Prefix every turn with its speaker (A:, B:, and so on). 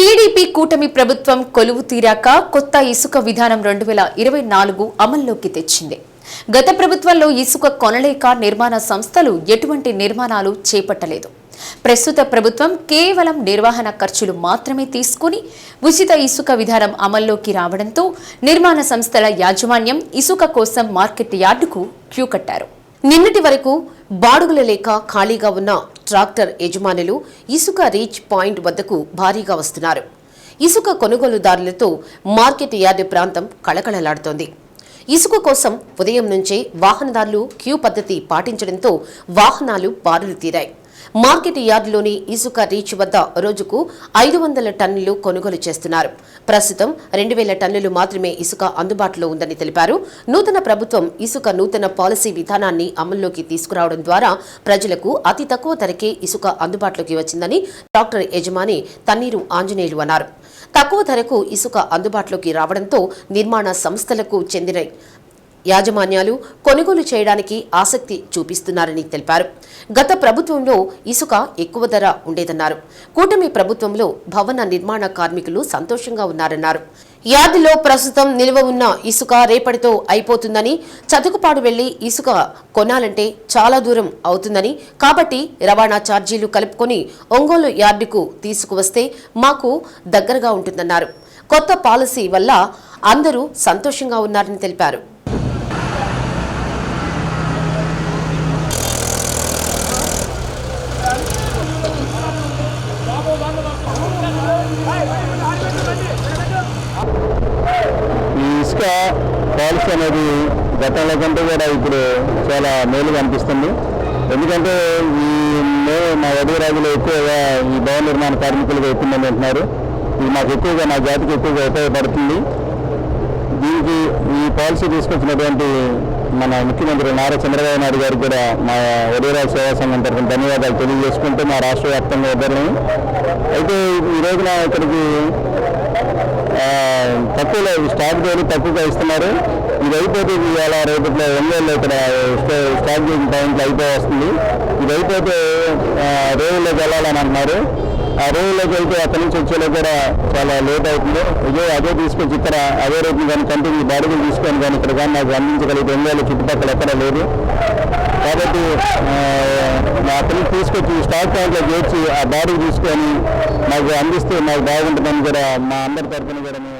A: TDP కూటమి ప్రభుత్వం కొలువు తీరాక కొత్త ఇసుక విధానం రెండు వేల ఇరవై నాలుగు అమల్లోకి తెచ్చింది. గత ప్రభుత్వంలో ఇసుక కొనలేక నిర్మాణ సంస్థలు ఎటువంటి నిర్మాణాలు చేపట్టలేదు. ప్రస్తుత ప్రభుత్వం కేవలం నిర్వహణ ఖర్చులు మాత్రమే తీసుకుని ఉచిత ఇసుక విధానం అమల్లోకి రావడంతో నిర్మాణ సంస్థల యాజమాన్యం ఇసుక కోసం మార్కెట్ యార్డుకు క్యూ కట్టారు. నిన్నటి వరకు బాడుగుల లేక ఖాళీగా ఉన్న ట్రాక్టర్ యజమానులు ఇసుక రీచ్ పాయింట్ వద్దకు భారీగా వస్తున్నారు. ఇసుక కొనుగోలుదారులతో మార్కెట్ యార్డు ప్రాంతం కళకళలాడుతోంది. ఇసుక కోసం ఉదయం నుంచే వాహనదారులు క్యూ పద్ధతి పాటించడంతో వాహనాలు బారులు తీరాయి. మార్కెట్ యార్డులోని ఇసుక రీచ్ వద్ద రోజుకు ఐదు వందల టన్నులు కొనుగోలు చేస్తున్నారు. ప్రస్తుతం రెండు వేల టన్నులు మాత్రమే ఇసుక అందుబాటులో ఉందని తెలిపారు. నూతన ప్రభుత్వం ఇసుక నూతన పాలసీ విధానాన్ని అమల్లోకి తీసుకురావడం ద్వారా ప్రజలకు అతి తక్కువ ధరకే ఇసుక అందుబాటులోకి వచ్చిందని డాక్టర్ యజమాని తన్నీరు ఆంజనేయులు అన్నారు. తక్కువ ధరకు ఇసుక అందుబాటులోకి రావడంతో నిర్మాణ సంస్థలకు చెందిన యాజమాన్యాలు కొనుగోలు చేయడానికి ఆసక్తి చూపిస్తున్నారని తెలిపారు. గత ప్రభుత్వంలో ఇసుక ఎక్కువ ధర ఉండేదన్నారు. కూటమి ప్రభుత్వంలో భవన నిర్మాణ కార్మికులు సంతోషంగా ఉన్నారన్నారు. యాదిలో ప్రస్తుతం నిల్వ ఉన్న ఇసుక రేపటితో అయిపోతుందని చతుకుపాడు వెళ్ళి ఇసుక కొనాలంటే చాలా దూరం అవుతుందని కాబట్టి రవాణా ఛార్జీలు కలుపుకొని ఒంగోలు యార్డుకు తీసుకువస్తే మాకు దగ్గరగా ఉంటుందన్నారు. కొత్త పాలసీ వల్ల అందరూ సంతోషంగా ఉన్నారని తెలిపారు.
B: ఈ ఇసుక పాలసీ అనేది గతంలో కంటే కూడా ఇప్పుడు చాలా మేలుగా అనిపిస్తుంది. ఎందుకంటే ఈ మేము మా వడి రాజులు ఎక్కువగా ఈ భవన నిర్మాణ కార్మికులుగా ఎక్కువ మంది ఉంటున్నారు. ఇది మాకు ఎక్కువగా మా జాతికి ఎక్కువగా ఉపయోగపడుతుంది. దీనికి ఈ పాలసీ తీసుకొచ్చినటువంటి మన ముఖ్యమంత్రి నారా చంద్రబాబు నాయుడు గారు కూడా మా వడిరాజు సేవా సంఘం తరఫున ధన్యవాదాలు తెలియజేసుకుంటూ మా రాష్ట్ర వ్యాప్తంగా ఇద్దరు అయితే ఈ రోజున ఇక్కడికి తక్కువలో స్టాక్ ధరలు తక్కువగా ఇస్తున్నారు. ఇది అయిపోతే ఇవాళ రేపట్లో ఒంగోలు ఇక్కడ స్టా- స్టాక్ చేసిన టైంకి అయిపోయి వస్తుంది. ఇది అయిపోతే రేవుల్లోకి వెళ్ళాలని అంటున్నారు. ఆ రేవుల్లోకి వెళ్తే అక్కడి నుంచి వచ్చేలో కూడా చాలా లేట్ అవుతుంది. ఇదే అదే తీసుకొచ్చి ఇక్కడ అదే రేపు కానీ కంటిన్యూ బాడుగులు తీసుకొని కానీ ఇక్కడ కానీ నాకు అందించగలిగితే ఒంగోలు చుట్టుపక్కల ఎక్కడ లేదు. కాబట్టి మా అతను తీసుకొచ్చి స్టాక్ పాయింట్లో చేర్చి ఆ బాడీ తీసుకొని మాకు అందిస్తే మాకు బాగుంటుందని కూడా మా అందరి తరఫున కూడా మేము